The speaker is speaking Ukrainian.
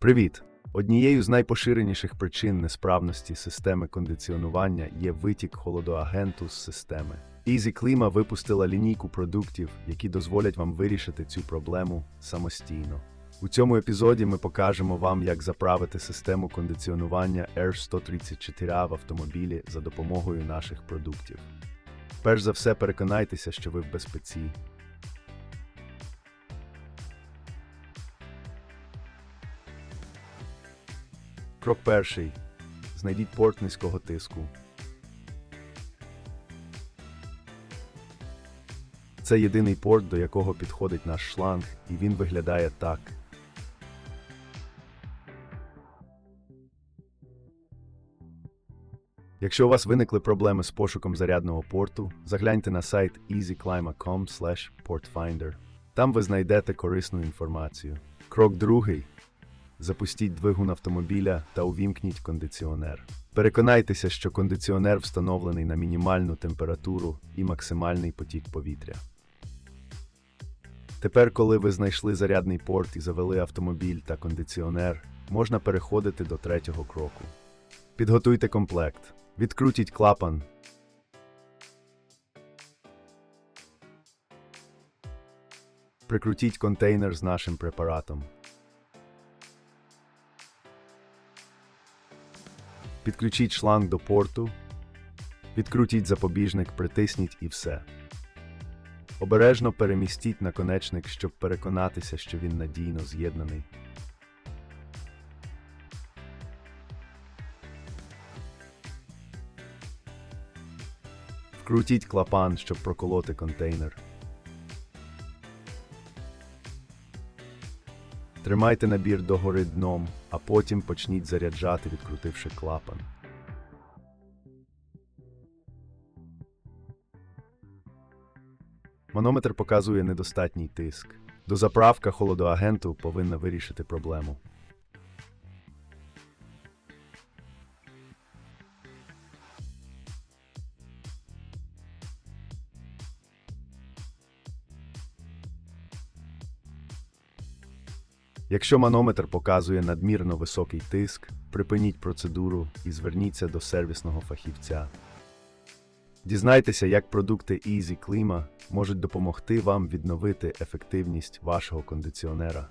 Привіт! Однією з найпоширеніших причин несправності системи кондиціонування є витік холодоагенту з системи. Easy Klima випустила лінійку продуктів, які дозволять вам вирішити цю проблему самостійно. У цьому епізоді ми покажемо вам, як заправити систему кондиціонування R134A в автомобілі за допомогою наших продуктів. Перш за все, переконайтеся, що ви в безпеці. Крок перший. Знайдіть порт низького тиску. Це єдиний порт, до якого підходить наш шланг, і він виглядає так. Якщо у вас виникли проблеми з пошуком зарядного порту, загляньте на сайт easyclima.com portfinder. Там ви знайдете корисну інформацію. Крок другий. Запустіть двигун автомобіля та увімкніть кондиціонер. Переконайтеся, що кондиціонер встановлений на мінімальну температуру і максимальний потік повітря. Тепер, коли ви знайшли зарядний порт і завели автомобіль та кондиціонер, можна переходити до третього кроку. Підготуйте комплект. Відкрутіть клапан. Прикрутіть контейнер з нашим препаратом. Підключіть шланг до порту, відкрутіть запобіжник, притисніть і все. Обережно перемістіть наконечник, щоб переконатися, що він надійно з'єднаний. Вкрутіть клапан, щоб проколоти контейнер. Тримайте набір догори дном, а потім почніть заряджати, відкрутивши клапан. Манометр показує недостатній тиск. Дозаправка холодоагенту повинна вирішити проблему. Якщо манометр показує надмірно високий тиск, припиніть процедуру і зверніться до сервісного фахівця. Дізнайтеся, як продукти Easy Klima можуть допомогти вам відновити ефективність вашого кондиціонера.